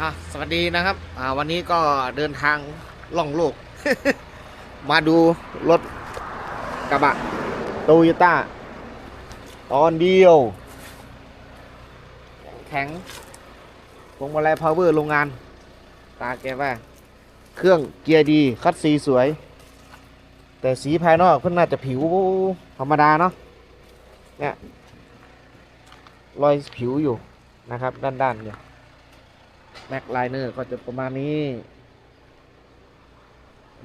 อะสวัสดีนะครับ อ่า วันนี้ก็เดินทางล่องโลก มาดูรถกระบะโตโยต้าตอนเดียว แข็งพวงมาลัยพาวเวอร์โรงงาน ตาแกว่า เครื่องเกียร์ดี คัดสีสวย แต่สีภายนอกเพิ่นน่าจะผิวธรรมดาเนาะ เนี่ย รอยผิวอยู่นะครับ ด้านๆเนี่ย แม็กไลเนอร์ก็จะประมาณนี้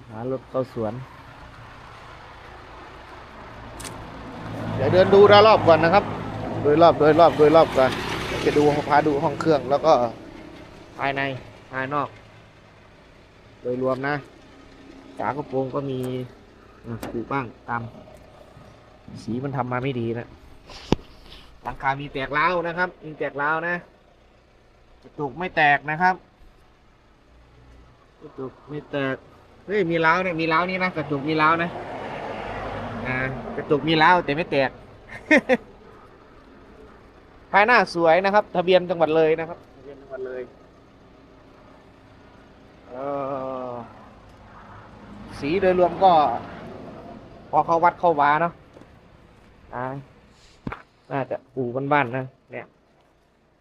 หารถเข้าสวน เดี๋ยวเดินดูรอบก่อนนะครับ โดยรอบโดยรอบโดยรอบก่อนจะดูพาดูห้องเครื่องแล้วก็ภายในภายนอก โดยรวมนะฝากระโปรงก็มีอะขูบ้างตาม สีมันทำมาไม่ดีนะหลังคามีแตกร้านะครับ มีแตกร้านะ ระจกไม่แตกนะครับกระจกไม่แตกเฮ้ยมีล้าวเนี่ยมีล้าวนี่นะกระจกมีล้าวนะอ่ากระจกมีล้าวแต่ไม่แตกภายหน้าสวยนะครับ ทะเบียนจังหวัดเลยนะครับทะเบียนจังหวัดเลยเออสีโดยรวมก็ พอเขาวัดเข้าวาเนาะอ่าน่าจะปูบ้านๆนะเนี่ย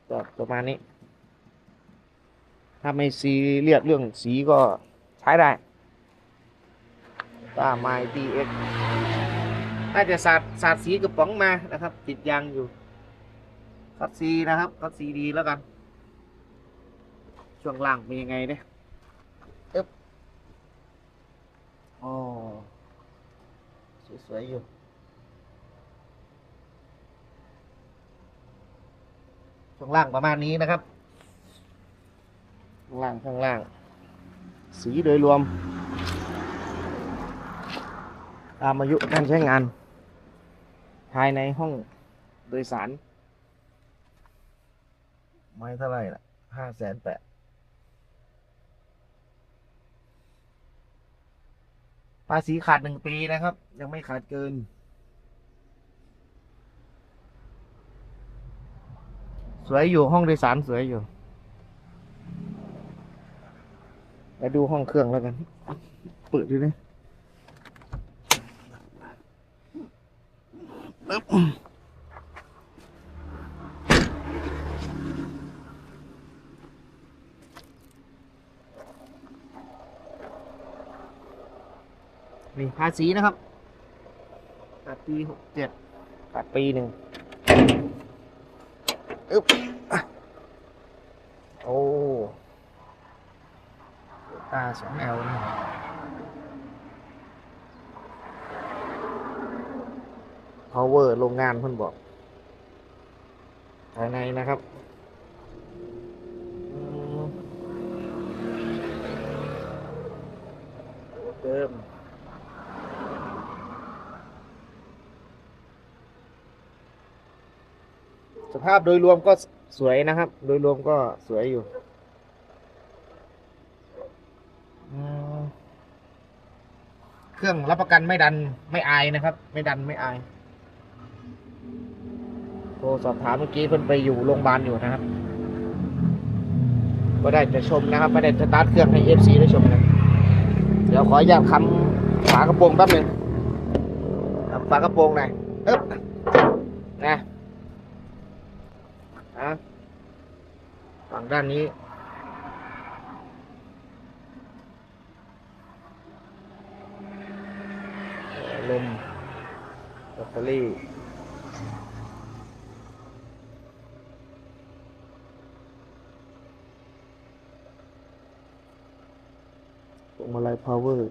ก็ประมาณนี้ ถ้าไม่ซีเรียสเรื่องสีก็ใช้ได้ตาไม้ดีเอ็กน่าจะสาดสาดสีกระป๋องมานะครับ ติดยางอยู่คัดซีนะครับคัดซีดีแล้วกัน ช่วงล่างเป็นยังไงเนี่ยอึ๊บโอสวยๆอยู่ช่วงล่างประมาณนี้นะครับางล่างข้างล่าง สีโดยรวม ตามอายุการใช้งาน ภายในห้องโดยสาร ไม่เท่าไหร่ละห้าแสนแปดภาษีขาดหนึ่งปีนะครับ ยังไม่ขาดเกิน สวยอยู่ห้องโดยสารสวยอยู่ ไปดูห้องเครื่องแล้วกัน เปิดดูนะนี่ภาษีนะครับตัดปีหกเจ็ดตัดปีหนึ่งอึ๊บ 2L นะพาวเวอร์โรงงานเพื่อนบอก ภายในนะครับเติมสภาพโดยรวมก็สวยนะครับ โดยรวมก็สวยอยู่ เครื่องรับประกันไม่ดันไม่อายนะครับ ไม่ดันไม่อายโทรสอบถามเมื่อกี้เพิ่นไปอยู่โรงพยาบาลอยู่นะครับ ก็ได้จะชมนะครับไม่ได้สตาร์ทเครื่องให้เอฟซีได้ชมนะเดี๋ยวขออนุญาตคำฝากระโปรงแป๊บหนึ่งคำฝากระโปรงหน่อยอึ๊บนะอะฝั่งด้านนี้ ลมแบตเตอรี่พวงมาลัยพาวเวอร์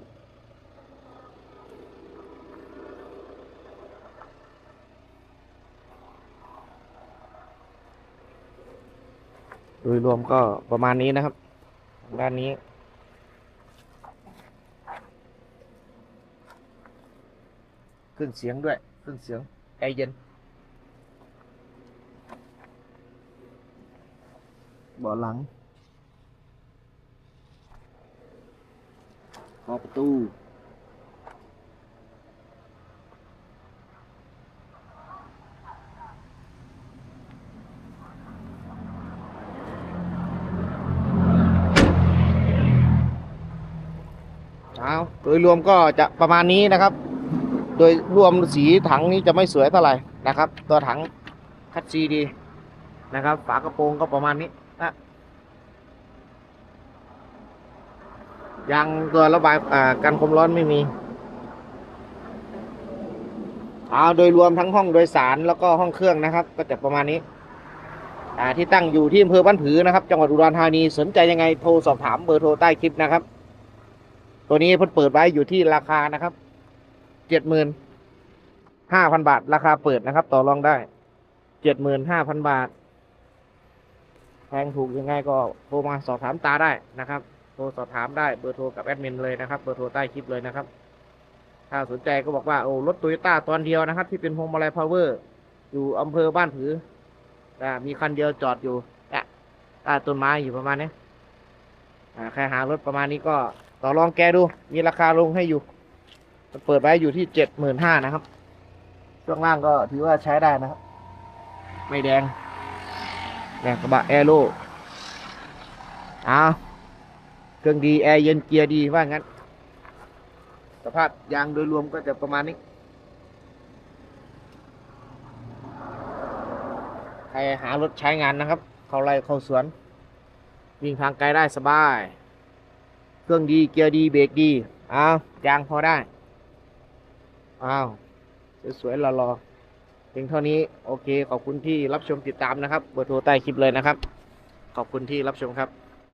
โดยรวมก็ประมาณนี้นะครับ ด้านนี้ ขึ้นเสียงด้วยขึ้นเสียงแอร์เย็นเบาะหลังขอประตูเอาโดยรวมก็จะประมาณนี้นะครับ โดยรวมสีถังนี้จะไม่สวยเท่าไหร่นะครับ ตัวถังคัดซีดีนะครับ ฝากระโปรงก็ประมาณนี้นะยางตัวระบายอ่ากันความร้อนไม่มีเอาโดยรวมทั้งห้องโดยสารแล้วก็ห้องเครื่องนะครับ ก็จะประมาณนี้ที่ตั้งอยู่ที่อำเภอบ้านผือนะครับ จังหวัดอุดรธานีสนใจยังไงโทรสอบถามเบอร์โทรใต้คลิปนะครับ ตัวนี้เพิ่นเปิดไว้อยู่ที่ราคานะครับ เจ็ดหมื่นห้าพันบาท ราคาเปิดนะครับ ต่อรองได้เจ็ดหมื่นห้าพันบาทแพงถูกยังไงก็โทรมาสอบถามตาได้นะครับ โทรสอบถามได้เบอร์โทรกับแอดมินเลยนะครับ เบอร์โทรใต้คลิปเลยนะครับ ถ้าสนใจก็บอกว่าโอ้รถโตโยต้าตอนเดียวนะครับ ที่เป็นโฮมอะไรพาวเวอร์ อยู่อำเภอบ้านผือมีคันเดียวจอดอยู่ใต้ต้นไม้อยู่ประมาณนี้ใครหารถประมาณนี้ก็ต่อรองแกดู มีราคาลงให้อยู่ เปิดไว้อยู่ที่เจ็ดหมื่นห้านะครับ ช่วงล่างก็ถือว่าใช้ได้นะครับ ไม่แดงแดงกระบะแอโร่เอาเครื่องดีแอร์เย็นเกียร์ดีว่างั้น สภาพยางโดยรวมก็จะประมาณนี้ ใครหารถใช้งานนะครับ เข้าไร่เข้าสวน วิ่งทางไกลได้สบาย เครื่องดีเกียร์ดีเบรกดีอ้าวยางพอได้ อ้าว สวยๆรอๆเพียงเท่านี้ โอเค ขอบคุณที่รับชมติดตามนะครับ เบอร์โทรใต้คลิปเลยนะครับ ขอบคุณที่รับชมครับ